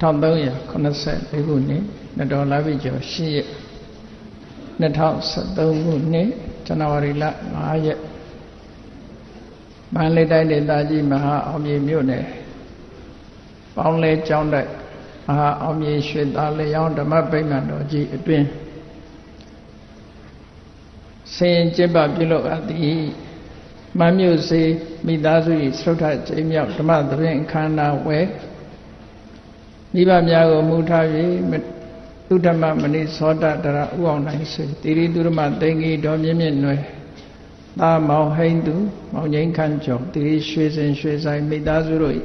1384ခုနှစ်နတော်လာပြီကျော်8ရက်2013ခုနှစ်ဇန်နဝါရီလ5ရက်မန္တလေးတိုင်းဒေသကြီးမဟာအောင်မြေမြို့နယ်ပေါင်းလဲကျောင်းတိုက်မဟာအောင်မြေရွှေသားလျောင်းဓမ္မဗိမာန်တော်ကြီးအတွင်ဆင်ကျင့်ပပြုလုပ်အပ်သည်မမြို့စေမိသားစု၏သုဒ္ဓကျိမြောက်ဓမ္မသဘင်ခန္ဓာဝဲ မိဘများကိုမူထား၍သုဓမ္မမဏိသောတတရဥအောင်နိုင်စေတိရိသုရမသိင်္ဂီတော်မြင့်မြင့်နွယ်သာမောင်ဟိန်သူမောင်ငိမ့်ခန့်ကျော်တိရိရွှေစင်ရွှေဆိုင်မိသားစုတို့၏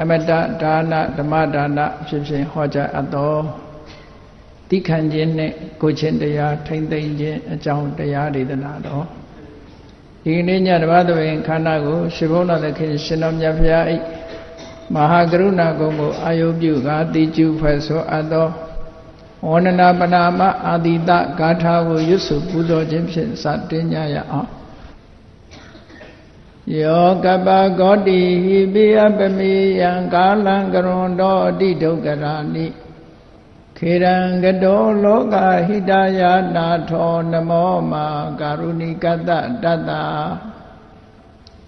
အမတဒါနဓမ္မဒါနဖြစ်ဖြစ်ဟောကြားအပ်တော်တိခန့်ခြင်းနှင့်ကိုချင်းတရားထိမ့်သိမ့်ခြင်းအကြောင်းတရားဒေသနာတော်ဒီနေ့ညတပတ်သွင်ခန္ဓာကိုရှင်ဘုန်းတော်သခင်ရှင်တော်မြတ်ဖရာ၏ မဟာကရုဏာကုံကိုအာယုပြုကာတိကျုဖွဲ့ဆိုအပ်သောဝန္ဒနာပနာမအာတိတဂါထာကိုရွတ်ဆိုပူဇော်ခြင်းဖြင့်စတင်ကြရအောင်ယောကပဂောတိဟိပိယပမေယံကာလံကရွန်တော်အတိဒုက္ကရာနိခေရံကတောလောကဟိတယာနာထောနမောမာကာရုဏိကတတတ္တ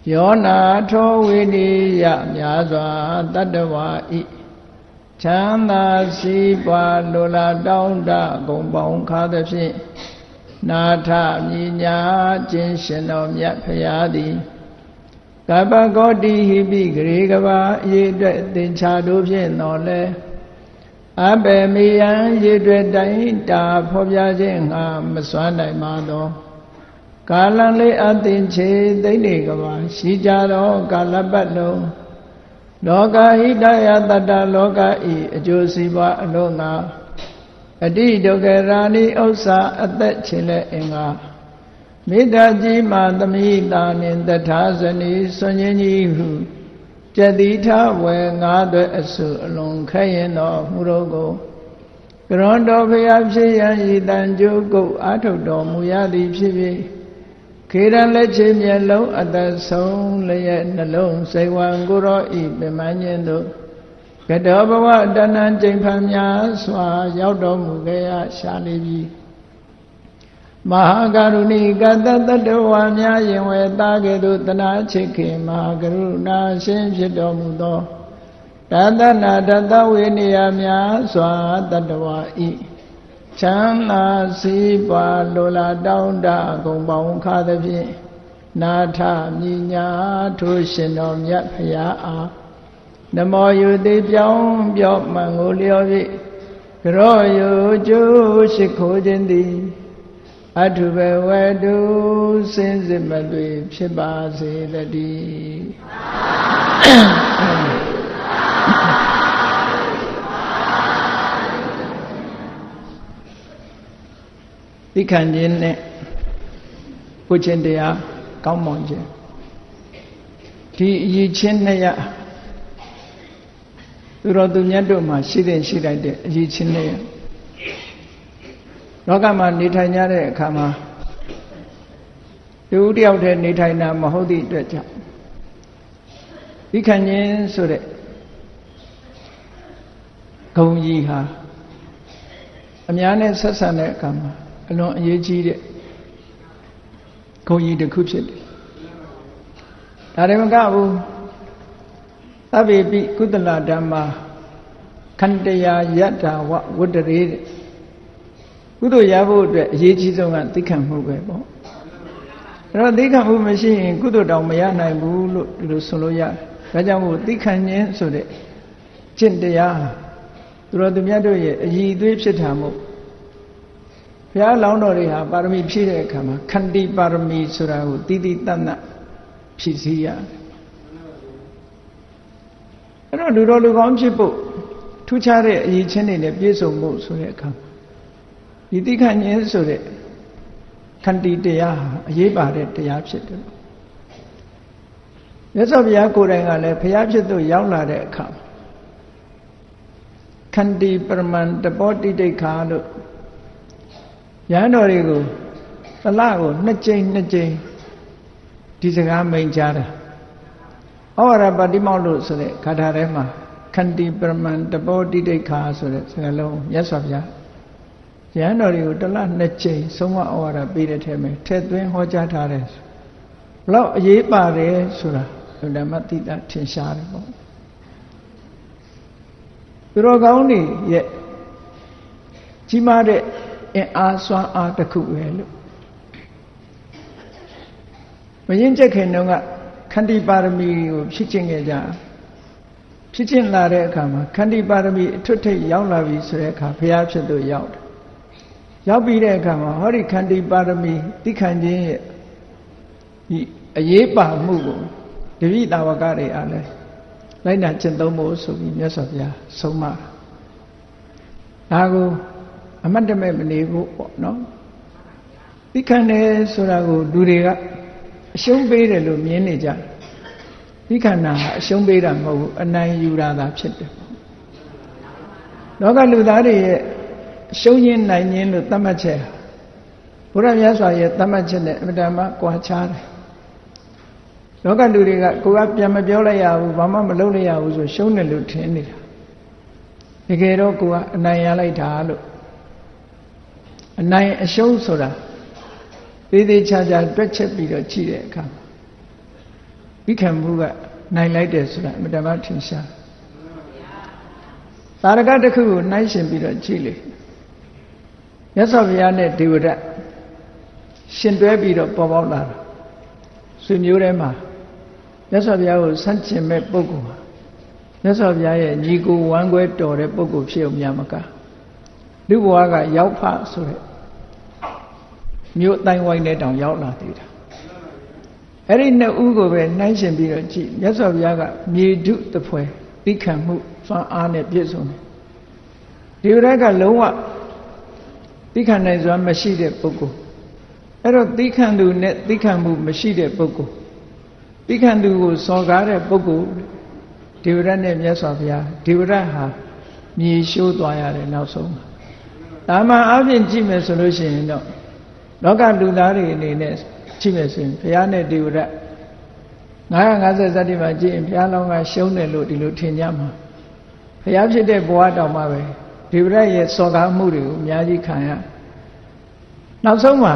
ယောနာထောဝိနိယမြာစွာတတ္တဝါဤချမ်းသာစီးပွားလိုလားတောင်းတဂုံပေါင်းခါသဖြင့်နာထမြညာခြင်းရှင်တော်မြတ်ဖရာသည်ကပ္ပဂောတိဟိပိဂရေကဘာအရေးအတွက်သင်္ချာတို့ဖြင့်တော်လဲအဘယ်မေယံရေတွေ့တိုင်းတာဖော်ပြခြင်းငါမစွမ်းနိုင်ပါသော ကာလံလေးအသင်ချေသိနေကဘာရှိကြသောကာလပတ်လုံးလောကဟိတယတတ္တလောကဤအကျိုးစီးပွားအလုံးသာအတိဒုက္ခရာဏိဥစ္စာအသက်ခြင်းလဲအင်္ဂါမေတ္တာကြီးမှသမိတာနှင့်တထာဇနီဆွန်ခြင်းကြီးဟုကျတိထဝေငါးသွဲအစုအလုံးခဲရင်တော်မူတော်ကိုကရွန်တော်ဖျားဖြစ်ရန်ဤတန်ကြိုးကုတ်အာထုတ်တော်မူရသည်ဖြစ်ဖြစ် ခေရန်လက်ချေမျက်လုံးအသက်ဆုံးလျက်နှလုံးစိတ်ဝံကိုရောဤပင်မခြင်းတို့ကတောဘဝတဏ္ဏကျိန်ဖန်များစွာ ရောက်တော်မူခဲ့ရရှာနေပြီမဟာကရုဏီကတတတဝါများယင်ဝေတာကဲ့သို့တနာချစ်ခင်မဟာကရုဏာရှင်ဖြစ်တော်မူသောတသနာတတဝေနေယများစွာတတဝါဤ ချမ်းသာစီးပွားလိုလားတောင်းတဂုံပေါင်းခါသဖြင့်နာထမြညာထိုးရှင်တော်မြတ်ဖရာအားနမောယုတိပြောင်းပြော့မှန်ကိုလျော်၍ကြောယုကျိုးရှိခိုးခြင်းသည်အထုဘဝတုစင်စစ်မသွေဖြစ်ပါစေတည်း သိခံခြင်းနဲ့ကိုချင်းတရားကောင်းမွန်ခြင်းဒီအရေးချင်းနဲ့ရသူတော်သူမြတ်တို့မှာရှိတဲ့ရှိလိုက်တဲ့အရေးချင်းနဲ့ရလောကမှာနေထိုင်ကြတဲ့အခါမှာတူတယောက်တည်းနေထိုင်တာမဟုတ်သည့်အတွက်ကြောင့်ဒီခံခြင်းဆိုတဲ့ဂုံကြီးဟာအများနဲ့ဆက်ဆံတဲ့အခါမှာ အလွန်အရေးကြီးတဲ့ဂုံကြီးတစ်ခုဖြစ်တယ်ဒါတွေမကဘူးသဗ္ဗေပိကုသလဓမ္မာခန္တရာယတ္တာဝဝတ္တရေတဲ့ကုသိုလ်ရဖို့အတွက်အရေးကြီးဆုံးကသိခံမှုပဲပေါ့အဲ့တော့သိခံမှုမရှိရင်ကုသိုလ်တောင်မရနိုင်ဘူးလို့ဒီလိုဆိုလို့ရတယ်ဒါကြောင့်မို့သိခံခြင်းဆိုတဲ့ကျင့်တရားသူတော်သူမြတ်တို့ရဲ့အည်သွေးဖြစ်တာမို့ ဘုရားလောင်းတော်တွေဟာပါရမီဖြည့်တဲ့အခါမှာခန္တီပါရမီဆိုတာကိုတည်တည်တတ်တတ်ဖြည့်စည်းရတယ်အဲ့တော့လူတော်လူကောင်းဖြစ်ဖို့ထူးခြားတဲ့အည်ချင်းတွေနဲ့ပြည့်စုံဖို့ဆိုတဲ့အခါဒီသိခဉ္ဉ်ဆိုတဲ့ခန္တီတရားဟာအရေးပါတဲ့တရားဖြစ်တယ်မြတ်စွာဘုရားကိုယ်တိုင်ကလည်းဘုရားဖြစ်သူရောက်လာတဲ့အခါခန္တီပရမန်တပောတိတိခါလို့ ရဟန်းတော်တွေကိုသလကိုနှစ်ကြိမ်နှစ်ကြိမ်ဒီစကားမိန်ကြားတာဩဝါဒပါတိမောက်လို့ဆိုတဲ့ခါထာထဲမှာခန္တီပရမန်တဘောတိဒိဋ္ဌာဆိုတဲ့စကားလုံးမြတ်စွာဘုရားရဟန်းတော်တွေကိုတစ်လနှစ်ကြိမ်ဆုံးမဩဝါဒပေးတဲ့ထဲမှာထည့်သွင်းဟောကြားထားတယ်ဘလောက်အရေးပါတယ်ဆိုတာဓမ္မတိတာထင်ရှားတယ်ပေါ့သူတော်ကောင်းတွေရဲ့ကြီးမားတဲ့ အင်အားစွမ်းအားတစ်ခုပဲလို့မရင်ချက်ခင်တုန်းကခန္တီပါရမီကိုဖြစ်ခြင်းခဲ့ကြဖြစ်ခြင်းလာတဲ့အခါမှာခန္တီပါရမီအထွတ်ထိပ်ရောက်လာပြီဆိုတဲ့အခါဘုရားဖြစ်သူရောက်တယ်ရောက်ပြီးတဲ့အခါမှာဟောဒီခန္တီပါရမီသိခံခြင်းရဲ့ဒီအရေးပါမှုကိုတပိတာဝကတွေအားလဲလိုက်နာကျင့်သုံးဖို့ဆိုပြီးမြတ်စွာဘုရားဆုံးမဒါကို အမတ်တမဲ့မနေဖို့ပေါ့နော်သိခံတယ်ဆိုတာကိုလူတွေကအရှုံးပေးတယ်လို့မြင်နေကြတယ်ဒီခန္ဓာဟာအရှုံးပေးတာမဟုတ်ဘူးအနိုင်ယူတာသာဖြစ်တယ်လောကလူသားတွေရဲ့အရှုံးခြင်းနိုင်ခြင်းလို့သတ်မှတ်ချက်ဘုရားမြတ်စွာရဲ့သတ်မှတ်ချက်နဲ့အမြဲတမ်းကွာခြားတယ်လောကလူတွေကကိုကပြန်မပြောလိုက်ရဘူးဘာမှမလုပ်လိုက်ရဘူးဆိုရှုံးတယ်လို့ထင်နေတာတကယ်တော့ကိုကအနိုင်ရလိုက်တာလို့ အနိုင်အရှုံးဆိုတာသေးသေးချာချာတွက်ချက်ပြီးတော့ကြည့်တဲ့အခါဝိခံမှုကနိုင်လိုက်တယ်ဆိုတာအမတမထင်ရှားသာရကတစ်ခုကိုနှိုင်းရှင်ပြီးတော့ကြည့်လေမြတ်စွာဘုရားနဲ့ဒေဝဒတ်ရှင်တွဲပြီးတော့ပေါ်ပေါက်လာတာဆွေမျိုးထဲမှာမြတ်စွာဘုရားကိုဆန့်ကျင်မဲ့ပုဂ္ဂိုလ်ဟာမြတ်စွာဘုရားရဲ့ညီကိုဝမ်းခွဲတော်တဲ့ပုဂ္ဂိုလ်ဖြစ်အောင်များမကလူဘဝကရောက်ဖဆိုတဲ့ မြို့အတိုင်းဝိုင်းတဲ့တောင်ရောက်လာသေးတာအဲ့ဒီနှစ်ဦးကိုပဲနှိုင်းရှင်ပြီးတော့ကြည့်မြတ်စွာဘုရားကမြေဓုတဖွဲသိခံမှုစွမ်းအားနဲ့ပြည့်စုံတယ်ဒီရက်ကလုံးဝသိခံနိုင်စွမ်းမရှိတဲ့ပုဂ္ဂိုလ်အဲ့တော့သိခံသူနဲ့သိခံမှုမရှိတဲ့ပုဂ္ဂိုလ်သိခံသူကိုစော်ကားတဲ့ပုဂ္ဂိုလ်ဒေဝရတ်နဲ့မြတ်စွာဘုရားဒေဝရတ်ဟာမြေရှိုးသွားရတယ်နောက်ဆုံးဒါမှအပြင်ကြည့်မယ်ဆိုလို့ရှိရင်တော့ လောကလူသားတွေအနေနဲ့ကြည့်မယ်ဆိုရင်ဘုရားနဲ့ဒေဝရတ်950ဇတိမှာကြည့်ရင်ဘုရားလောင်းကရှုံးတယ်လို့ဒီလိုထင်ကြမှာဘုရားဖြစ်တဲ့ဘဝတောင်မှပဲဒေဝရတ်ရဲ့စော်ကားမှုတွေကိုအများကြီးခံရနောက်ဆုံးမှာ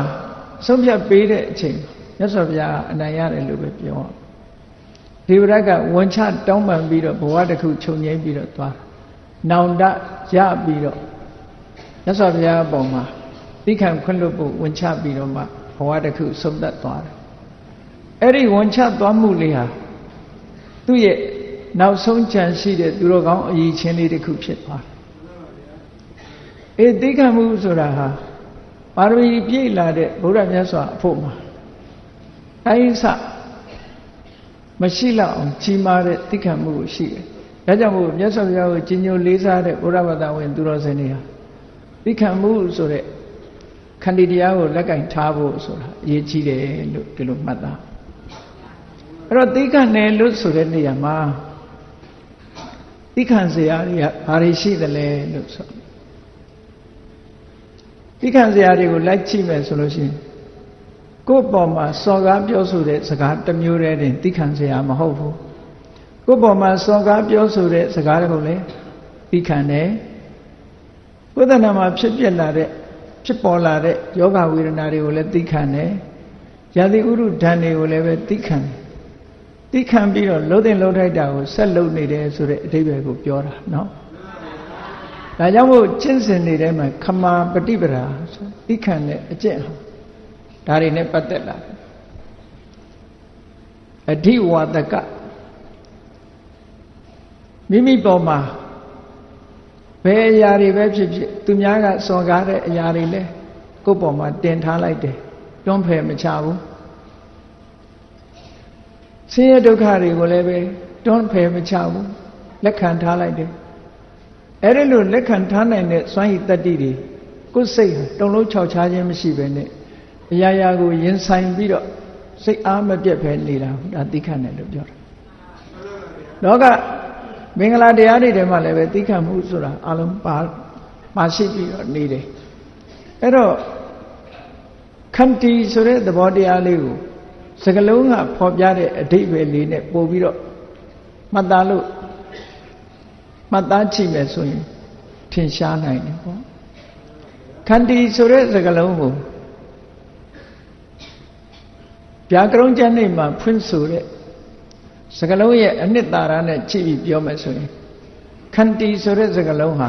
ဆုံးဖြတ်ပေးတဲ့အချိန်မြတ်စွာဘုရားအနိုင်ရတယ်လို့ပဲပြောဒေဝရတ်ကဝန်ချတောင်းပန်ပြီးတော့ဘဝတစ်ခုခြုံငိမ့်ပြီးတော့သွားနောင်တရပြီးတော့မြတ်စွာဘုရားအပေါ်မှာ သိခံခွင့်လွတ်ဖို့ဝန်ချပြီးတော့မှဘဝတစ်ခုဆုံးသက်သွားတယ်အဲ့ဒီဝန်ချသွားမှုလေးဟာသူ့ရဲ့နောက်ဆုံးကြံရှိတဲ့သူတော်ကောင်းအည်ချင်းလေးတစ်ခုဖြစ်သွားတယ်အေးသိခံမှုဆိုတာဟာပါရမီပြည့်လာတဲ့ဘုရားမြတ်စွာအဖို့မှာတိုင်းစမရှိလောက်အောင်ကြီးမားတဲ့သိခံမှုကိုရှိတယ်ဒါကြောင့်မို့မြတ်စွာဘုရားကိုကြီးညိုလေးစားတဲ့ဘုရားဘာသာဝင် သူတော်စင်တွေဟာသိခံမှုဆိုတဲ့ ခန္တီတရားကိုလက်ကင်ထားဖို့ဆိုတာအရေးကြီးတယ်လို့ဒီလိုမှတ်သားအဲ့တော့သိခံတယ်လို့ဆိုတဲ့နေရာမှာသိခံစရာတွေကဘာတွေရှိသလဲလို့ဆိုသိခံစရာတွေကိုလိုက်ကြည့်မယ်ဆိုလို့ရှိရင်ကိုယ့်ပေါ်မှာစော်ကားပြောဆိုတဲ့စကားတစ်မျိုးတည်းတင်သိခံစရာမဟုတ်ဘူးကိုယ့်ပေါ်မှာစော်ကားပြောဆိုတဲ့စကားတွေကိုလည်းသိခံတယ်ဝိသနာမှာဖြစ်ပြလာတဲ့ ဖြစ်ပေါ်လာတဲ့ယောဂဝေဒနာတွေကိုလည်းသိခံတယ်။ယာတိဥရုဓာန်တွေကိုလည်းပဲသိခံတယ်။သိခံပြီးတော့လှုပ်တဲ့လှုပ်ထိုက်တာကိုဆက်လှုပ်နေတယ်ဆိုတဲ့အဓိပ္ပာယ်ကိုပြောတာနော်။ဒါကြောင့်မို့ကျင့်စဉ်နေတဲ့မှာခမာပฏิပဒါဆိုသိခံတဲ့အကျင့်ဟာဒါတွေနဲ့ပတ်သက်လာတယ်။အဓိဝါဒကမိမိပေါ်မှာ ဘယ်အရာတွေပဲဖြစ်ဖြစ်သူများကစော်ကားတဲ့အရာတွေလဲကိုယ့်ပေါ်မှာတင်ထားလိုက်တယ်တွန်းဖယ်မချဘူးဆင်းရဲဒုက္ခတွေကိုလည်းပဲတွန်းဖယ်မချဘူးလက်ခံထားလိုက်တယ်အဲ့ဒီလိုလက်ခံထားနိုင်တဲ့စွမ်းရည်တတ္တိတွေကိုယ်စိတ်ဟာတုံလုံးခြောက်ခြားခြင်းမရှိဘဲနဲ့အရာရာကိုရင်ဆိုင်ပြီးတော့စိတ်အားမပြတ်ပဲနေတာဒါသိခတ်တယ်လို့ပြောတာလောက မင်္ဂလာတရားတွေထဲမှာလည်းပဲသိခံမှုဆိုတာအလုံးပါပါရှိပြီးတော့နေတယ်အဲ့တော့ခန္တီဆိုတဲ့သဘောတရားလေးကိုစကလုံးကဖော်ပြတဲ့အဓိပ္ပာယ်လေးနဲ့ပို့ပြီးတော့မှတ်သားလို့မှတ်သားကြည့်မယ်ဆိုရင်ထင်ရှားနိုင်တယ်ပေါ့ခန္တီဆိုတဲ့စကားလုံးကိုဗျာကရုံးကျမ်းနေမှာဖွင့်ဆိုတဲ့ စကားလုံးရဲ့အနှစ်သာရနဲ့ကြည့်ပြီးပြောမယ်ဆိုရင်ခန္တီဆိုတဲ့စကားလုံးဟာ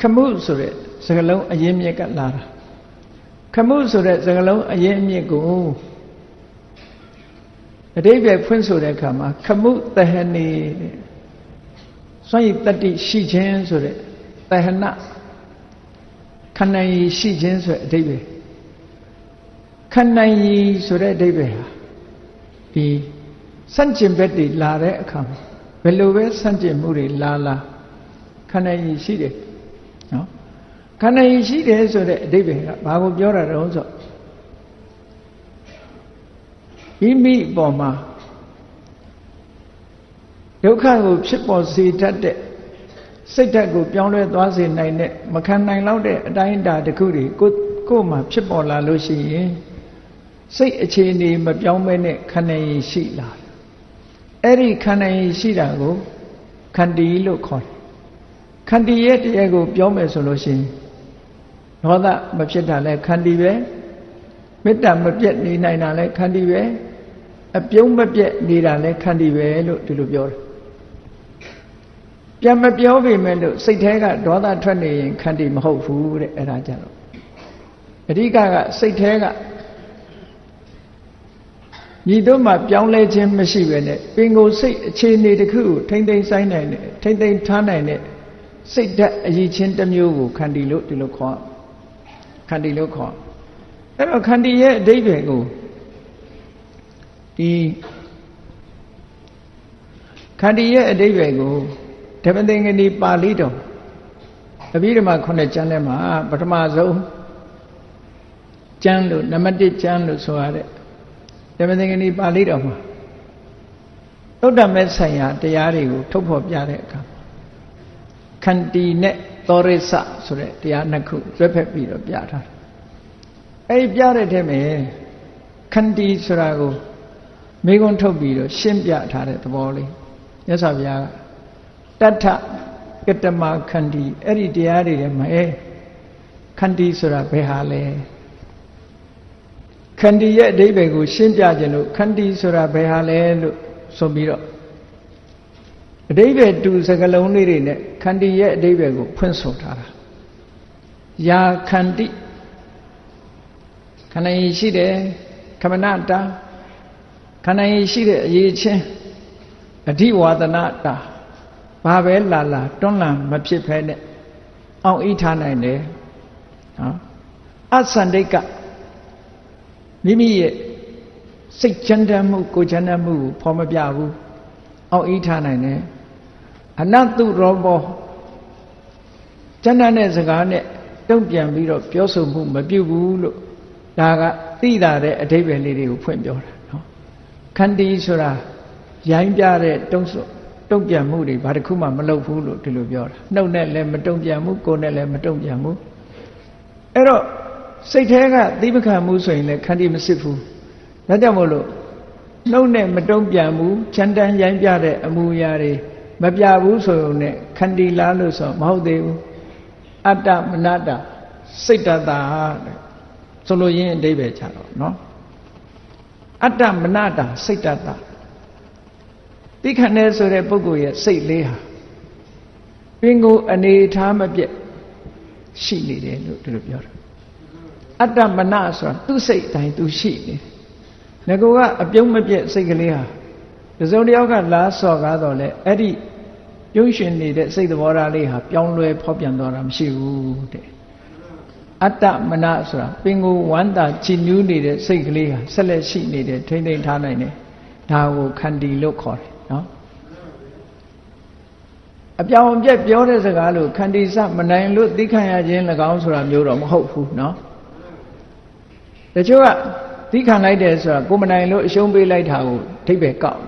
ခမှုဆိုတဲ့စကားလုံးအရင်မြစ်ကလာတာခမှုဆိုတဲ့စကားလုံးအရင်မြစ်ကိုအတိပ္ပယ်ဖွင့်ဆိုတဲ့အခါမှာခမှုတဟနေစွန့်ရည်တတိရှိခြင်းဆိုတဲ့တဟနခဏယီရှိခြင်းဆိုတဲ့အတိပ္ပယ်ခဏယီဆိုတဲ့အတိပ္ပယ်ဟာဒီ စန့်ကျင်ဘက်တွေလာတဲ့အခါမှာဘယ်လိုပဲစန့်ကျင်မှုတွေလာလာခဏယီရှိတယ်နော်ခန္ဓာရင်ရှိတယ်ဆိုတဲ့အဓိပ္ပာယ်ကဘာကိုပြောတာတုံးဆိုမိမိအပေါ်မှာဒုက္ခကိုဖြစ်ပေါ်စေတတ်တဲ့စိတ်ဓာတ်ကိုပြောင်းလဲသွားစေနိုင်တဲ့မခံနိုင်တော့တဲ့အတိုင်းအတာတစ်ခုတွေကိုကိုယ်မှာဖြစ်ပေါ်လာလို့ရှိရင်စိတ်အခြေအနေမပြောင်းမဲနဲ့ခန္ဓာရင်ရှိလာ အဲ့ဒီခန္ဓာရင်ရှိတာကိုခန္တီလို့ခေါ်တယ်ခန္တီရဲ့တရားကိုပြောမယ်ဆိုလို့ရှိရင်ဒေါသမဖြစ်တာလဲခန္တီပဲမေတ္တာမပြတ်နေနိုင်တာလဲခန္တီပဲအပြုံးမပြတ်နေတာလဲခန္တီပဲလို့ဒီလိုပြောတယ်ပြန်မပြောပေမဲ့လို့စိတ်แท้ကဒေါသထွက်နေရင်ခန္တီမဟုတ်ဘူးတဲ့အဲ့ဒါကြတော့အဓိကကစိတ်แท้က ညီတို့မှပြောင်းလဲခြင်းမရှိပဲနဲ့ပင်ကိုယ်စိတ်အခြေအနေတစ်ခုကိုထိမ့်သိမ်းဆိုင်နိုင်တဲ့ထိမ့်သိမ်းထားနိုင်တဲ့စိတ်ဓာတ်အရေးချင်းတစ်မျိုးကိုခန္တီလို့ဒီလိုခေါ်ခန္တီလို့ခေါ်အဲ့တော့ခန္တီရဲ့အဓိပ္ပာယ်ကိုဒီခန္တီရဲ့အဓိပ္ပာယ်ကိုဓမ္မသင်္ကတိပါဠိတော်အဘိဓမ္မာခုနှစ်ကျမ်းထဲမှာပထမဆုံးကျမ်းလို့နံပါတ်1ကျမ်းလို့ဆိုရတဲ့ဓ မ္မသင်္ကတိပါဠိတော်မှာသုတ္တမဲ့ဆိုင်ရာတရားတွေကိုထုတ်ဖော်ပြတဲ့အခါခန္တီနဲ့သောရိစဆိုတဲ့တရားနှစ်ခုတွဲဖက်ပြီးတော့ပြထားတယ်အဲဒီပြတဲ့ထဲမှာခန္တီဆိုတာကိုမိကုံထုတ်ပြီးတော့ရှင်းပြထားတဲ့သဘောလေးမြတ်စွာဘုရားကတထကတမခန္တီအဲ့ဒီတရားတွေထဲမှာအဲခန္တီဆိုတာဘယ်ဟာလဲ ခန္တီရဲ့အဓိပ္ပာယ်ကို ရှင်းပြခြင်းလို့ခန္တီဆိုတာဘယ်ဟာလဲလို့ဆိုပြီးတော့အဓိပ္ပာယ်တူစကလုံးလေးတွေနဲ့ခန္တီရဲ့အဓိပ္ပာယ်ကိုဖွင့်ဆိုထားတာယာခန္တီခန္ဓာရင်ရှိတယ်ခမနတာခန္ဓာရင်ရှိတဲ့အရေးချင်းအဓိဝါဒနာတာဘာပဲလာလာတွန်းလှန်မဖြစ်ဖဲနဲ့အောင်ဤထားနိုင်တယ်နော်အသန္တိက မိမိရဲ့စိတ်ချမ်းသာမှုကိုချမ်းသာမှုကိုဖော်မပြဘူးအောင်ဤထားနိုင်တယ်အနတုရောဘောကျမ်းတဲ့စကားနဲ့တုံ့ပြန်ပြီးတော့ပြောဆိုမှုမပြုဘူးလို့ဒါကသိတာတဲ့အဓိပ္ပာယ်လေးတွေကိုဖွင့်ပြောတာနော်ခန္တီဆိုတာရိုင်းပြတဲ့တုံ့ဆိုတုံ့ပြန်မှုတွေဘာတစ်ခုမှမလုပ်ဘူးလို့ဒီလိုပြောတာနှုတ်နဲ့လည်းမတုံ့ပြန်ဘူးကိုယ်နဲ့လည်းမတုံ့ပြန်ဘူးအဲ့တော့ စိတ်แท้ကသိပခံမှုဆိုရင်လည်းခန္တီမစစ်ဘူးဒါကြောင့်မို့လို့နှုတ်နဲ့မတုံ့ပြန်ဘူးချမ်းတမ်းရိုင်းပြတဲ့အမူအရာတွေမပြဘူးဆိုရင်လည်းခန္တီလားလို့ဆိုမဟုတ်သေးဘူးအတ္တမနတစိတ်တတာတဲ့ဆိုလိုရင်းအဓိပ္ပာယ်ချတော့နော်အတ္တမနတာစိတ်တတာသိခဏဲဆိုတဲ့ပုဂ္ဂိုလ်ရဲ့စိတ်လေးဟာပင်ကိုအနေထားမပြတ်ရှိနေတယ်လို့ဒီလိုပြောတာ အတ္တမနဆိုတာသူ့စိတ်တိုင်းသူရှိနေငကောကအပြုံးမပြတ်စိတ်ကလေးဟာတစုံတယောက်ကလာစော်ကားတော့လေအဲ့ဒီပြုံးရှင်နေတဲ့စိတ်သဘောထားလေးဟာပြောင်းလဲဖောက်ပြန်သွားတာမရှိဘူးတဲ့အတ္တမနဆိုတာပင်ကိုဝမ်းသာချီနူးနေတဲ့စိတ်ကလေးဟာဆက်လက်ရှိနေတယ်ထိမ့်သိမ့်ထားနိုင်တယ်ဒါကိုခန္တီလို့ခေါ်တယ်နော်အပြောင်အပြက်ပြောတဲ့စကားလို့ခန္တီစမနိုင်လို့သိခံရခြင်း၎င်းဆိုတာမျိုးတော့မဟုတ်ဘူးနော် တချို့ကသီးခံလိုက်တယ်ဆိုတာကိုမနိုင်လို့အရှုံးပေးလိုက်တာကိုထိပ်ပဲကောက်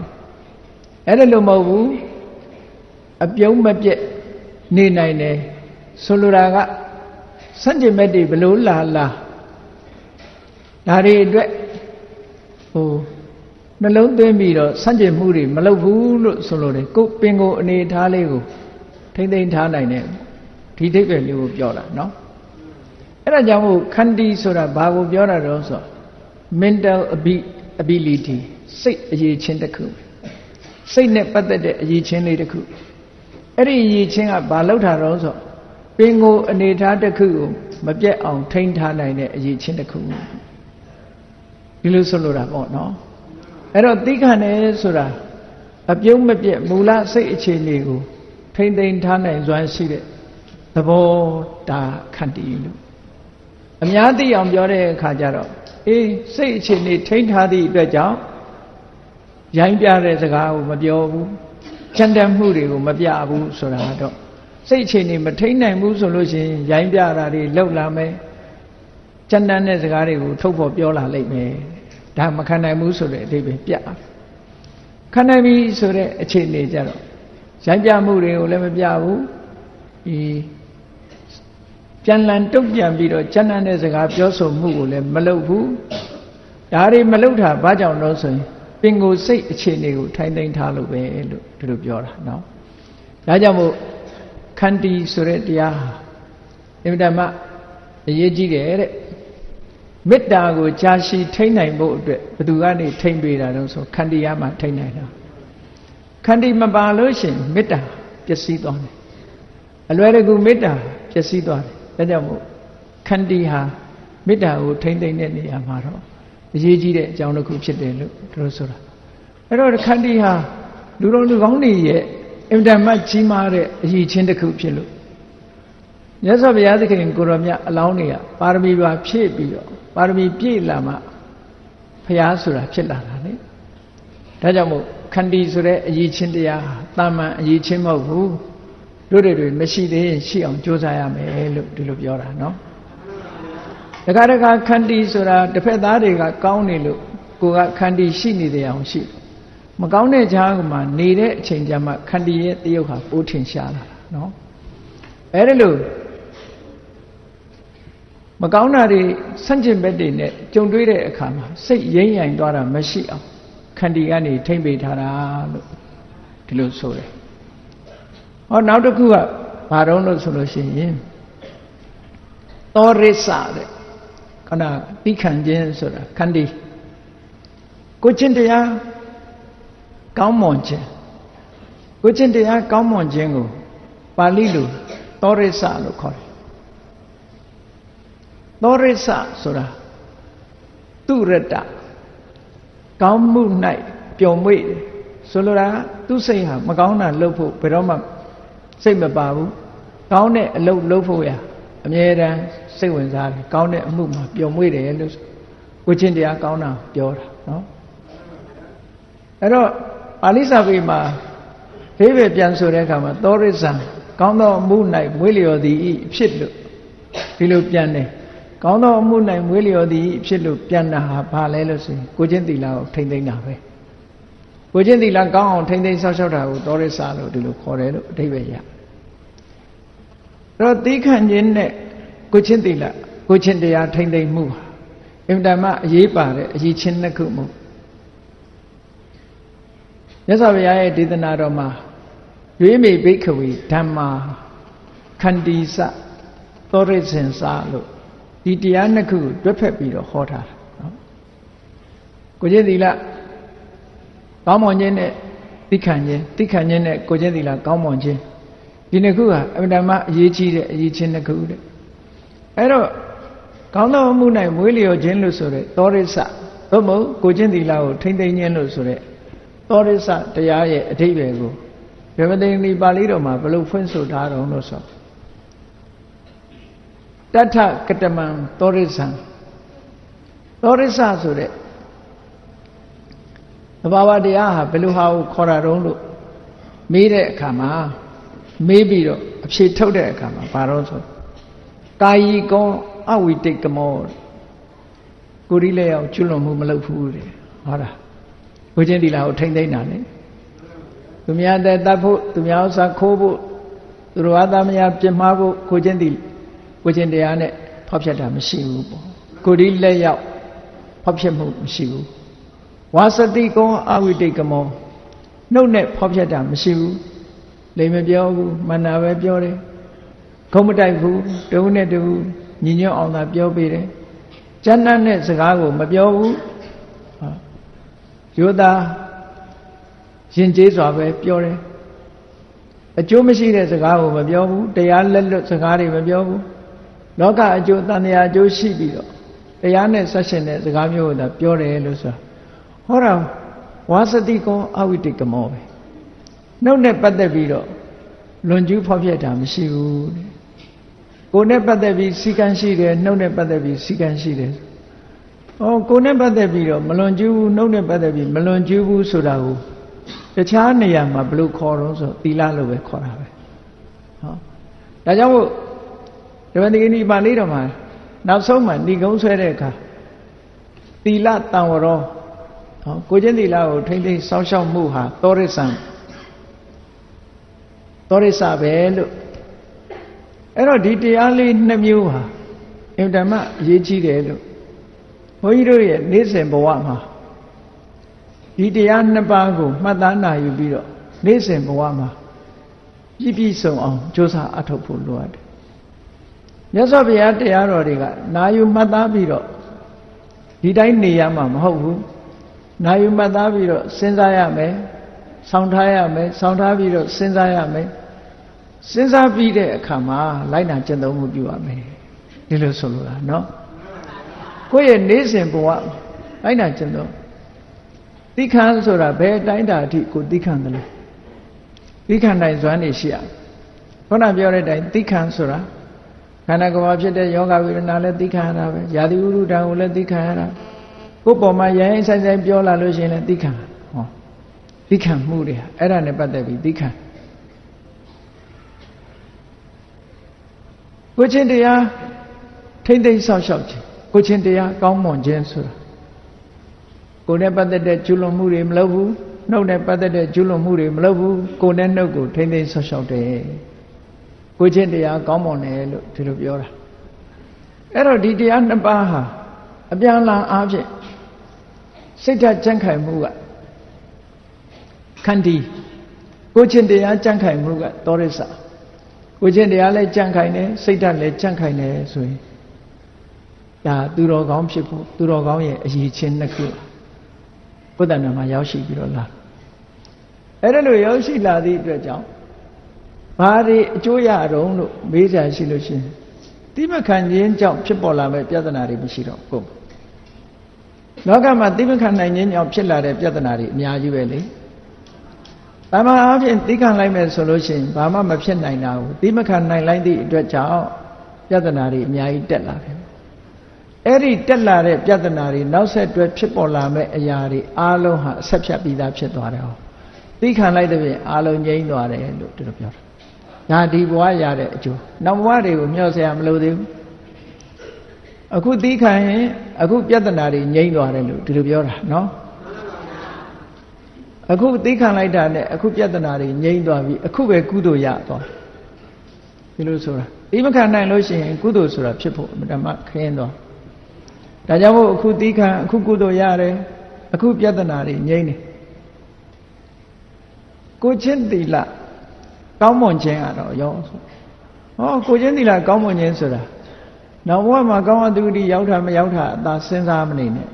အဲ့ဒါလို့မဟုတ်ဘူးအပြုံးမပြက်နေနိုင်တယ်ဆိုလိုတာကစန့်ကျင်ဘက်တွေဘလို့လာလာဒါတွေအတွက်ဟိုနှလုံးသွင်းပြီးတော့စန့်ကျင်မှုတွေမလုပ်ဘူးလို့ဆိုလိုတယ်ကိုပင်ကိုအနေထားလေးကိုထိမ့်သိမ့်ထားနိုင်တယ်ဒီထိပ်ပဲမျိုးကိုပြောတာနော် အဲ့ဒါကြောင့်မို့ခန္တီဆိုတာဘာကိုပြောတာတော့ဆို mental ability စိတ်အရေးချင်းတစ်ခုစိတ်နဲ့ပတ်သက်တဲ့အရေးချင်းလေးတစ်ခုအဲ့ဒီအရေးချင်းကဘာလောက်တာတော့ဆိုပင်ကိုအနေထားတစ်ခုကိုမပြတ်အောင်ထိန်းထားနိုင်တဲ့အရေးချင်းတစ်ခုဒီလိုဆိုလိုတာပေါ့နော်အဲ့တော့သိခံတယ်ဆိုတာအပြုံးမပြတ်မူလစိတ်အခြေအနေကိုထိမ့်သိမ်းထားနိုင်စွမ်းရှိတဲ့သဘောတာခန္တီလို့ အများသိအောင်ပြောတဲ့အခါကျတော့အေးစိတ်အခြေအနေထိမ့်ထားသည့်အတွက်ကြောင့်ရိုင်းပြတဲ့စကားကိုမပြောဘူးချမ်းတမ်းမှုတွေကိုမပြဘူးဆိုတာတော့စိတ်အခြေအနေမထိမ့်နိုင်ဘူးဆိုလို့ရှိရင်ရိုင်းပြတာတွေလောက်လာမယ်ချမ်းတမ်းတဲ့စကားတွေကိုထုတ်ဖော်ပြောလာလိမ့်မယ်ဒါမခံနိုင်ဘူးဆိုတဲ့အဓိပ္ပာယ်ပြခံနိုင်ပြီဆိုတဲ့အခြေအနေကြတော့ရိုင်းပြမှုတွေကိုလည်းမပြဘူးဒီ ပြန်လန်တုတ်ပြန်ပြီးတော့ချမ်းတမ်းတဲ့စကားပြောဆိုမှုကိုလည်းမလုပ်ဘူးဒါတွေမလုပ်တာဘာကြောင့်လို့ဆိုရင်ပင်ကိုယ်စိတ်အခြေအနေကိုထိုင်သိမ်းထားလို့ပဲလို့ဒီလိုပြောတာเนาะဒါကြောင့်မို့ခန္တီဆိုတဲ့တရားအင်မတန်မှအရေးကြီးတယ်တဲ့မေတ္တာကိုကြာရှည်ထိန်းနိုင်ဖို့အတွက်ဘယ်သူကနေထိန်းပေးတာတော့ဆိုခန္တီရမှာထိန်းနိုင်တာခန္တီမပါလို့ရှင်မေတ္တာပျက်စီးသွားတယ်အလွယ်တကူမေတ္တာပျက်စီးသွားတယ် ဒါကြောင့်မို့ခန္တီဟာမေတ္တာကိုထိန်းသိမ်းတဲ့နေရာမှာတော့အရေးကြီးတဲ့အကြောင်းတစ်ခုဖြစ်တယ်လို့တို့ဆိုတာအဲ့တော့ခန္တီဟာလူတော်လူကောင်းတွေရဲ့အင်တန်မှကြီးမားတဲ့အရေးချင်းတစ်ခုဖြစ်လို့မြတ်စွာဘုရားသခင်ကိုရောမြတ်အလောင်းတွေကပါရမီပါဖြည့်ပြီးတော့ပါရမီပြည့်လာမှဘုရားဆိုတာဖြစ်လာတာလေဒါကြောင့်မို့ခန္တီဆိုတဲ့အရေးချင်းတရားတာမန်အရေးချင်းမဟုတ်ဘူး တို့တွေမရှိသေးရင်ရှိအောင်ကြိုးစားရမယ်လို့ဒီလိုပြောတာနော်တခါတခါခန္တီဆိုတာတစ်ဖက်သားတွေကကောင်းနေလို့ကိုကခန္တီရှိနေတဲ့အောင်ရှိမကောင်းတဲ့ကြားကမှနေတဲ့အချိန်ကျမှခန္တီရဲ့တရုပ်ဟာပိုးထင်ရှားလာတာနော်အဲ့ဒါလို့မကောင်းတာတွေဆန့်ကျင်ဘက်တွေနဲ့ကြုံတွေ့တဲ့အခါမှာစိတ်ရိမ့်ရိုင်သွားတာမရှိအောင်ခန္တီကနေထိမ့်ပေးထားတာလို့ဒီလိုဆိုတယ် ဟောနောက်တစ်ခုကဘာတော့လို့ဆိုလို့ရှိရင်သောရိစ္ဆတဲ့ခဏသိခံခြင်းဆိုတာခန္တီကိုချင်းတရားကောင်းမွန်ခြင်းကိုချင်းတရားကောင်းမွန်ခြင်းကိုပါဠိလိုသောရိစ္ဆလို့ခေါ်တယ်သောရိစ္ဆဆိုတာသူရတကောင်းမှု၌ပျော်မွေ့တယ်ဆိုလိုတာသူစိတ်ဟာမကောင်းတာလုပ်ဖို့ဘယ်တော့မှ စိတ်မပါဘူးကောင်းတဲ့အလုပ်လုပ်ဖို့ရအမြဲတမ်းစိတ်ဝင်စားတယ်ကောင်းတဲ့အမှုမှာပျော်မွေ့တယ်လို့ဝိချင်းတရားကောင်းတာပြောတာနော်အဲ့တော့ပါဠိစာပေမှာဒိဗေပြန်ဆိုတဲ့အခါမှာသောရိစ္ဆာကောင်းသောအမှု၌မွေးလျော်သည်ဖြစ်လို့ဒီလိုပြန်တယ်ကောင်းသောအမှု၌မွေးလျော်သည်ဖြစ်လို့ပြန်တာဟာဘာလဲလို့ဆိုရင်ကိုချင်းတီလာကိုထိမ့်သိမ့်တာပဲ ကိုချင်းတီလာကောင်းအောင်ထိမ့်သိမ့်ဆောက်ရှောက်တာကိုသောရိစ္ဆာလို့ဒီလိုခေါ်တယ်လို့အဓိပ္ပာယ်ရအဲ့တော့သီးခံခြင်းနဲ့ကိုချင်းတီလာကိုချင်းတရားထိမ့်သိမ့်မှုဟာအင်တန်မှအရေးပါတဲ့အရေးချင်းနှစ်ခုမို့မြတ်စွာဘုရားရဲ့ဒေသနာတော်မှာရွေးမိဘိခဝေဓမ္မာခန္တီစသောရိစင်စာလို့ဒီတရားနှစ်ခုတွဲဖက်ပြီးတော့ဟောထားတာနော်ကိုကျင့်သီလ ကောင်းမွန်ခြင်းနဲ့သိခံခြင်းသိခံခြင်းနဲ့ကိုကျင့်သီလကောင်းမွန်ခြင်းဒီနှစ်ခုဟာအမှန်တမ်းအရေးကြီးတဲ့အရေးချင်းနှစ်ခုတဲ့အဲ့တော့ကောင်းသောအမှု၌မွေးလျော်ခြင်းလို့ဆိုတဲ့သောရိစသို့မဟုတ်ကိုကျင့်သီလကိုထိမ့်သိမ်းခြင်းလို့ဆိုတဲ့သောရိစတရားရဲ့အဓိပ္ပာယ်ကိုဗေမသိဏီပါဠိတော်မှာဘယ်လိုဖွင့်ဆိုထားတော့လို့ဆိုတထကတမံသောရိစံသောရိစဆိုတဲ့ သဘာဝတရားဟာဘယ်လိုဟာကိုခေါ်တာတော့လို့မေးတဲ့အခါမှာမေးပြီးတော့အဖြေထုတ်တဲ့အခါမှာဘာတော့ဆိုကာယီကောအဝိတိတ်ကမောကိုရီလည်းအောင်ကျွလွန်မှုမလုပ်ဘူးတဲ့ဟောတာဘုချင်းတီလာကိုထိမ့်သိမ့်တာလေသူများတဲ့တတ်ဖို့သူများဥစ္စာခိုးဖို့သူတော်ဘာသာမယာပြစ်မှားဖို့ကိုချင်းတီကိုချင်းတရားနဲ့ဖောက်ဖျက်တာမရှိဘူးပေါ့ကိုရီလက်ရောက်ဖောက်ဖျက်မှုမရှိဘူး ဝါစတိကောအဝိတိတ်ကမောနှုတ်နဲ့ဖောက်ဖျက်တာမရှိဘူးလိမ်မပြောဘူးမန္နာပဲပြောတယ်ခုံမတိုက်ဘူးတဦးနဲ့တဦးညီညွတ်အောင်သာပြောပေးတယ်ကျန်တဲ့စကားကိုမပြောဘူးယောသားရင်ကျေးစွာပဲပြောတယ်အကျိုးမရှိတဲ့စကားကိုမပြောဘူးတရားလက်လွတ်စကားတွေမပြောဘူးလောကအကျိုးတန်မြာအကျိုးရှိပြီးတော့တရားနဲ့ဆက်ရှင်တဲ့စကားမျိုးကိုသာပြောတယ်လို့ဆိုတာ ဟောတာဝါစတိကောအဝိတိကမောပဲနှုတ်နဲ့ပတ်သက်ပြီးတော့လွန်ကျူးဖောက်ဖျက်တာမရှိဘူးတဲ့ကိုယ်နဲ့ပတ်သက်ပြီးစီကံရှိတယ်နှုတ်နဲ့ပတ်သက်ပြီးစီကံရှိတယ်။အော်ကိုယ်နဲ့ပတ်သက်ပြီးတော့မလွန်ကျူးဘူးနှုတ်နဲ့ပတ်သက်ပြီးမလွန်ကျူးဘူးဆိုတာကိုတခြားနေရာမှာဘယ်လိုခေါ်တော့ဆိုသီလလို့ပဲခေါ်တာပဲ။ဟောဒါကြောင့်မို့ဓမ္မတိကိနိပါဠိတော်မှာနောက်ဆုံးမှာဏိကုံးဆွဲတဲ့အခါသီလတံဝရော ဟောကိုချင်းသီလကိုထိမ့်သိမ်းစောင့်ရှောက်မှုဟာသောရိစ္ဆံသောရိစ္ဆပဲလို့အဲ့တော့ဒီတရားလေးနှစ်မျိုးဟာအင်တမအရေးကြီးတယ်လို့ဘုန်းကြီးတို့ရဲ့နေ့စဉ်ဘဝမှာဒီတရားနှစ်ပါးကိုမှတ်သားနိုင်ယူပြီးတော့နေ့စဉ်ဘဝမှာပြည့်ပြည့်စုံအောင်ကြိုးစားအထောက်ဖို့လိုအပ်တယ်မြတ်စွာဘုရားတရားတော်တွေကနာယူမှတ်သားပြီးတော့ဒီတိုင်းနေရမှာမဟုတ်ဘူး နာယူမှတ်သားပြီးတော့စဉ်းစားရမယ်ဆောင်းထားရမယ်ဆောင်းထားပြီးတော့စဉ်းစားရမယ်စဉ်းစားပြီးတဲ့အခါမှာလိုက်နာကျင့်သုံးမှုပြုရမယ်ဒီလိုဆိုလိုတာเนาะကိုယ့်ရဲ့နေစဉ်ဘဝလိုက်နာကျင့်သုံးသိခံဆိုတာဘယ်အတိုင်းတာအထိကိုသိခံတယ်လဲသိခံနိုင်စွမ်းနေရှိရခုနပြောတဲ့အတိုင်းသိခံဆိုတာခန္ဓာကိုယ်မှာဖြစ်တဲ့ယောဂဝေဒနာလည်းသိခံရတာပဲယာတိဥရုဒံကိုလည်းသိခံရတာ ကိုယ်ပေါ်မှာရိုင်းဆိုင်ဆိုင်ပြောလာလို့ရှိရင်လည်းသိခံဟောသိခံမှုတွေအဲ့ဒါနဲ့ပတ်သက်ပြီးသိခံကိုချင်းတရားထိမ့်သိမ့်ဆောက်ရှောက်ခြင်းကိုချင်းတရားကောင်းမွန်ခြင်းဆိုတာကိုယ်နဲ့ပတ်သက်တဲ့ကျွလွန်မှုတွေမလုပ်ဘူးနှုတ်နဲ့ပတ်သက်တဲ့ကျွလွန်မှုတွေမလုပ်ဘူးကိုယ်နဲ့နှုတ်ကိုထိမ့်သိမ့်ဆောက်ရှောက်တယ်ကိုချင်းတရားကောင်းမွန်တယ်လို့ဒီလိုပြောတာအဲ့တော့ဒီတရားနှစ်ပါးဟာအပြန်လာအားဖြင့် စိတ်ဓာတ်ကြံ့ခိုင်မှုကခန္တီကိုချင်းတရားကြံ့ခိုင်မှုကသောရစ္စာကိုချင်းတရားလည်းကြံ့ခိုင်တယ်စိတ်ဓာတ်လည်းကြံ့ခိုင်တယ်ဆိုရင်ဒါသူတော်ကောင်းဖြစ်ဖို့သူတော်ကောင်းရဲ့အရေးချင်းနှစ်ခုဘုဒ္ဓနာမှာရောက်ရှိပြီးတော့လာအဲ့ဒါလိုရောက်ရှိလာသည့်အတွက်ကြောင့်ဘာတွေအကျိုးရတော့လို့မေးကြရှိလို့ရှိရင်တိမခံခြင်းကြောင့်ဖြစ်ပေါ်လာမဲ့ပြဿနာတွေမရှိတော့ဘူး လောကမှာတိမခံနိုင်ခြင်းကြောင့်ဖြစ်လာတဲ့ပြဿနာတွေအများကြီးပဲလေတမန်အားဖြင့်သိခံလိုက်မယ်ဆိုလို့ရှိရင်ဘာမှမဖြစ်နိုင်တာကိုသိမခံနိုင်လိုက်သည့်အတွက်ကြောင့်ပြဿနာတွေအများကြီးတက်လာတယ်အဲ့ဒီတက်လာတဲ့ပြဿနာတွေနောက်ဆက်တွဲဖြစ်ပေါ်လာမဲ့အရာတွေအားလုံးဟာအဆက်ဖြတ်ပြီးသားဖြစ်သွားတယ်ဟောသိခံလိုက်တဲ့ပြင်အားလုံးငြိမ်းသွားတယ်လို့သူတို့ပြောတာဒါဒီဘဝရတဲ့အကျိုးနောက်ဘဝတွေကိုမျှော်စရာမလိုသေးဘူး အခုသိခံရင်အခုပြဿနာတွေငြိမ်းသွားတယ်လို့ဒီလိုပြောတာနော်အခုသိခံလိုက်တာနဲ့အခုပြဿနာတွေငြိမ်းသွားပြီအခုပဲကုသိုလ်ရသွားဒီလိုဆိုတာသိမခံနိုင်လို့ရှိရင်ကုသိုလ်ဆိုတာဖြစ်ဖို့ဓမ္မခင်းသွားဒါကြောင့်မို့အခုသိခံအခုကုသိုလ်ရတယ်အခုပြဿနာတွေငြိမ်းတယ်ကိုချင်းသီလကောင်းမွန်ခြင်းကတော့ရောဆိုဟောကိုချင်းသီလကောင်းမွန်ခြင်းဆိုတာ နောက်ဘဝမှာကောင်းအတုတိရောက်တာမရောက်တာအသာစဉ်းစားမနေနဲ့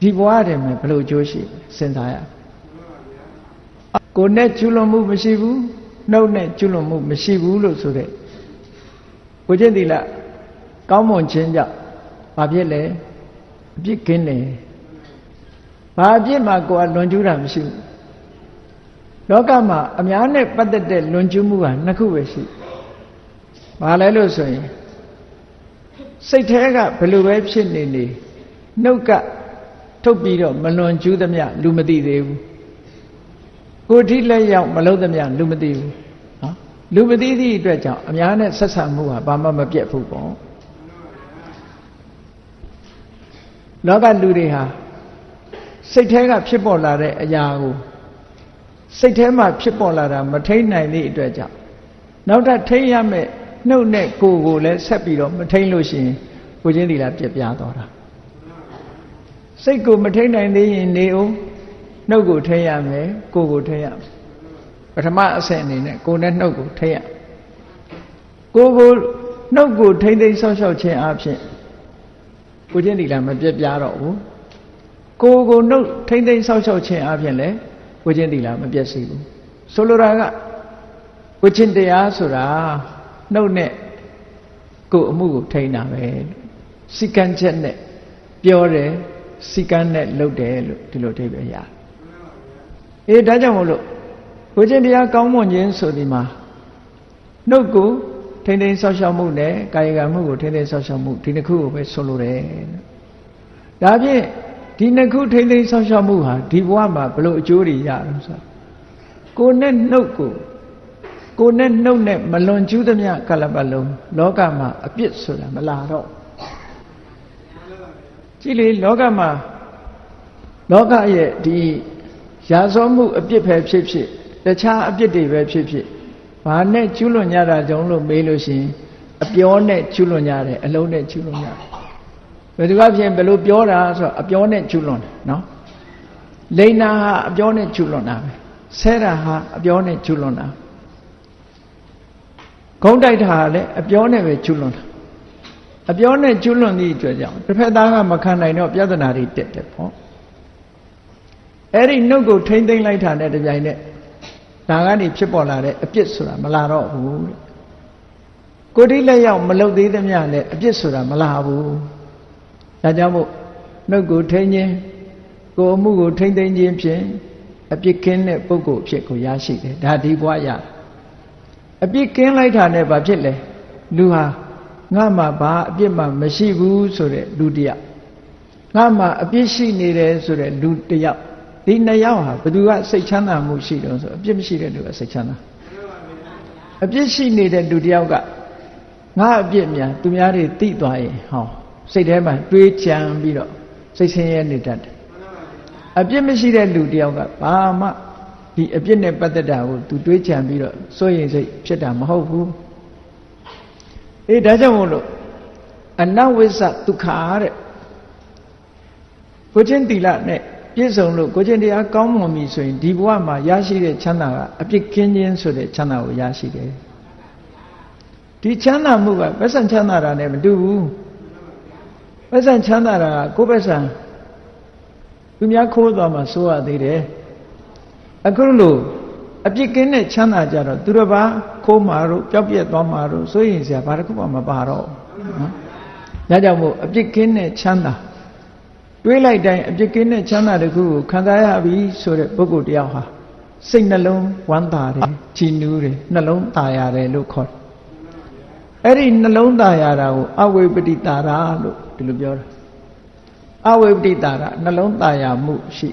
ဒီဘဝတည်းမှာဘယ်လိုအကျိုးရှိစဉ်းစားရကိုနဲ့ကျွလွန်မှုမရှိဘူးနှုတ်နဲ့ကျွလွန်မှုမရှိဘူးလို့ဆိုတဲ့ကိုချင်းသီလကောင်းမွန်ခြင်းကြောင့်ဘာဖြစ်လဲအပြစ်ကင်းတယ်ဘာအပြစ်မှကိုယ်ကလွန်ကျူးတာမရှိဘူးလောကမှာအများနဲ့ပတ်သက်တဲ့လွန်ကျူးမှုကနှစ်ခုပဲရှိဘာလဲလို့ဆိုရင် စိတ်แท้ကဘယ်လိုပဲဖြစ်နေနေနှုတ်ကထုတ်ပြီးတော့မလွန်ကျူးသမျှလူမသိသေးဘူးကိုယ်ထိလက်ရောက်မလုံးသမျှလူမသိဘူးနော်လူမသိသည့်အတွက်ကြောင့်အများနဲ့ဆက်ဆံမှုဟာဘာမှမပြတ်ဘူးပေါ့လောကလူတွေဟာစိတ်แท้ကဖြစ်ပေါ်လာတဲ့အရာကိုစိတ်ထဲမှာဖြစ်ပေါ်လာတာမထိန်နိုင်သည့်အတွက်ကြောင့်နောက်ထပ်ထိန်ရမယ့် နှုတ်နဲ့ကိုယ်ကိုလည်းဆက်ပြီးတော့မထိန်လို့ရှိရင်ကိုချင်းသီလပြက်ပြားသွားတာစိတ်ကိုမထိန်နိုင်သေးရင်နေအောင်နှုတ်ကိုထိန်ရမယ်ကိုယ်ကိုထိန်ရမယ်ပထမအဆင့်အနေနဲ့ကိုယ်နဲ့နှုတ်ကိုထိရကိုယ်ကိုနှုတ်ကိုထိမ့်သိမ်းဆောက်ရှောက်ခြင်းအပြင်ကိုချင်းဒီလာမပြက်ပြားတော့ဘူးကိုယ်ကိုနှုတ်ထိမ့်သိမ်းဆောက်ရှောက်ခြင်းအပြင်လည်းကိုချင်းဒီလာမပြက်စီဘူးဆိုလိုတာကကိုချင်းတရားဆိုတာ နှုတ်နဲ့ကိုယ်အမှုကိုထိန်းတာပဲစိကံချက်နဲ့ပြောတယ်စိကံနဲ့လုပ်တယ်လို့ဒီလိုအဓိပ္ပာယ်ရတယ်အေးဒါကြောင့်မို့လို့ကိုချင်းတရားကောင်းမွန်ခြင်းဆိုဒီမှာနှုတ်ကိုထိမ့်သိမ်းဆောက်ရှောက်မှုနဲ့ကာယကံမှုကိုထိမ့်သိမ်းဆောက်ရှောက်မှုဒီနှစ်ခုကိုပဲဆိုလိုတယ်ဒါဖြင့်ဒီနှစ်ခုထိမ့်သိမ်းဆောက်ရှောက်မှုဟာဒီဘဝမှာဘလို့အကျိုးတွေရအောင်ဆိုကိုနဲ့နှုတ်ကို ကိုနဲ့နှုတ်နဲ့မလွန်ကျူးသမျှကလပတ်လုံးလောကမှာအပြစ်ဆိုတာမလာတော့ကြည့်လေလောကမှာလောကရဲ့ဒီရာဇောမှုအပြစ်ပဲဖြစ်ဖြစ်တခြားအပြစ်တွေပဲဖြစ်ဖြစ်ဘာနဲ့ကျူးလွန်ကြတာကြောင့်လို့မေးလို့ရှိရင်အပြောနဲ့ကျူးလွန်ကြတယ်အလုံးနဲ့ကျူးလွန်ကြတယ်ဘယ်သူကဖြင့်ဘယ်လိုပြောတာဆိုတော့အပြောနဲ့ကျူးလွန်တယ်နော်လိန်နာဟာအပြောနဲ့ကျူးလွန်တာပဲဆဲတာဟာအပြောနဲ့ကျူးလွန်တာ ဂုံးတိုက်တာဟာလည်းအပြောနဲ့ပဲကျူးလွန်တာအပြောနဲ့ကျူးလွန်သည့်အတွက်ကြောင့်တစ်ဖက်သားကမခံနိုင်တော့ပြဿနာတွေတက်တယ်ပေါ့အဲ့ဒီနှုတ်ကိုထိမ့်သိမ့်လိုက်တာနဲ့တပြိုင်နက်ဒါကနေဖြစ်ပေါ်လာတဲ့အပြစ်ဆိုတာမလာတော့ဘူးတဲ့ကိုတိလက်ရောက်မလုတ်သေးသမျှလည်းအပြစ်ဆိုတာမလာဘူးဒါကြောင့်မို့နှုတ်ကိုထိမ့်ခြင်းကိုအမှုကိုထိမ့်သိမ့်ခြင်းဖြင့်အပြစ်ကင်းတဲ့ပုဂ္ဂိုလ်အဖြစ်ကိုရရှိတယ်ဒါဒီဘဝရ အပြစ်ကင်းလိုက်တာနဲ့ဘာဖြစ်လဲလူဟာငါမှဘာအပြစ်မှမရှိဘူးဆိုတဲ့လူတယောက်ငါမှအပြစ်ရှိနေတယ်ဆိုတဲ့လူတယောက်ဒီနှစ်ယောက်ဟာဘသူကစိတ်ချမ်းသာမှုရှိတယ်ဆိုအပြစ်မရှိတဲ့လူကစိတ်ချမ်းသာအပြစ်ရှိနေတဲ့လူတယောက်ကငါအပြစ်များသူများတွေသိသွားရင်ဟောစိတ်ထဲမှာတွေးကြံပြီးတော့စိတ်ဆင်းရဲနေတတ်တယ်အပြစ်မရှိတဲ့လူတယောက်ကဘာမှ ဒီအပြစ်နဲ့ပတ်သက်တာကိုသူတွေးကြံပြီးတော့စိုးရိမ်စိတ်ဖြစ်တာမဟုတ်ဘူးအေးဒါကြောင့်မို့လို့အနဝိစ္စဒုက္ခတဲ့ကိုချင်းတိလနဲ့ပြည့်စုံလို့ကိုချင်းတရားကောင်းမွန်ပြီဆိုရင်ဒီဘဝမှာရရှိတဲ့ချမ်းသာကအပြစ်ကင်းခြင်းဆိုတဲ့ချမ်းသာကိုရရှိတယ်ဒီချမ်းသာမှုကပက်ဆံချမ်းသာတာနဲ့မတူဘူးပက်ဆံချမ်းသာတာကကိုယ်ပက်ဆံသူများခိုးသွားမှစိုးရသေးတယ် အခုလို့အပြစ်ကင်းတဲ့ချမ်းသာကြတော့သူတစ်ပါးခိုးမှာတို့ပျောက်ပြက်သွားမှာတို့စိုးရင်စရာဘာတစ်ခုမှမပါတော့နော်ဒါကြောင့်မို့အပြစ်ကင်းတဲ့ချမ်းသာတွေးလိုက်တိုင်းအပြစ်ကင်းတဲ့ချမ်းသာတစ်ခုကိုခံစားရပြီဆိုတဲ့ပုဂ္ဂိုလ်တယောက်ဟာစိတ်နှလုံးဝမ်းသာတယ်ကြည်နူးတယ်နှလုံးသာရတယ်လို့ခေါ်တယ်အဲ့ဒီနှလုံးသားရတာကိုအဝိပတိတာရလို့ဒီလိုပြောတာအဝိပတိတာရနှလုံးသားရမှုရှိ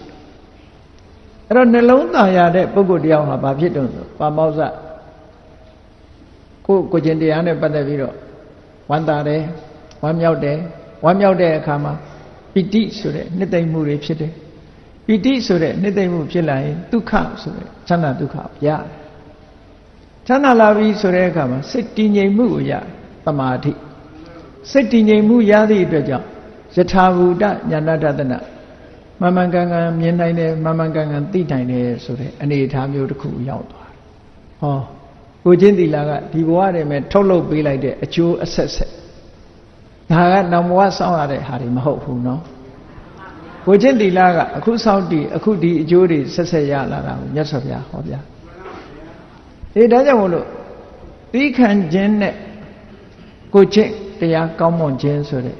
အဲ့တော့နှလုံးသားရတဲ့ပုဂ္ဂိုလ်တရားဟာဘာဖြစ်တုံးဆိုပါမောဇ္ဇကိုကိုကျင်တရားနဲ့ပတ်သက်ပြီးတော့ဝမ်းသာတယ်ဝမ်းမြောက်တယ်ဝမ်းမြောက်တဲ့အခါမှာပီတိဆိုတဲ့နှစ်သိမ့်မှုတွေဖြစ်တယ်ပီတိဆိုတဲ့နှစ်သိမ့်မှုဖြစ်လာရင်ဒုက္ခဆိုတဲ့ချမ်းသာဒုက္ခရတယ်ချမ်းသာလာပြီဆိုတဲ့အခါမှာစိတ်တည်ငြိမ်မှုကိုရသမာဓိစိတ်တည်ငြိမ်မှုရသည့်အတွက်ကြောင့်ယထာဘူတညာဏတတနာ မမှန်ကန်ကန်မြင်နိုင်တယ်မမှန်ကန်ကန်သိနိုင်တယ်ဆိုတဲ့အနေအထားမျိုးတစ်ခုရောက်သွားတယ်။ဟောကိုချင်းသီလာကဒီဘဝတည်းမဲ့ထုတ်လုပ်ပေးလိုက်တဲ့အကျိုးအဆက်ဆက်ဒါကနောင်ဘဝစောင့်ရတဲ့ဟာတွေမဟုတ်ဘူးနော်။ကိုချင်းသီလာကအခုစောင့်တည်အခုဒီအကျိုးတွေဆက်ဆက်ရလာတာကိုမြတ်စွာဘုရားဟောပြ။အေးဒါကြောင့်မို့လို့သီခံခြင်းနဲ့ကိုချင်းတရားကောင်းမွန်ခြင်းဆိုတဲ့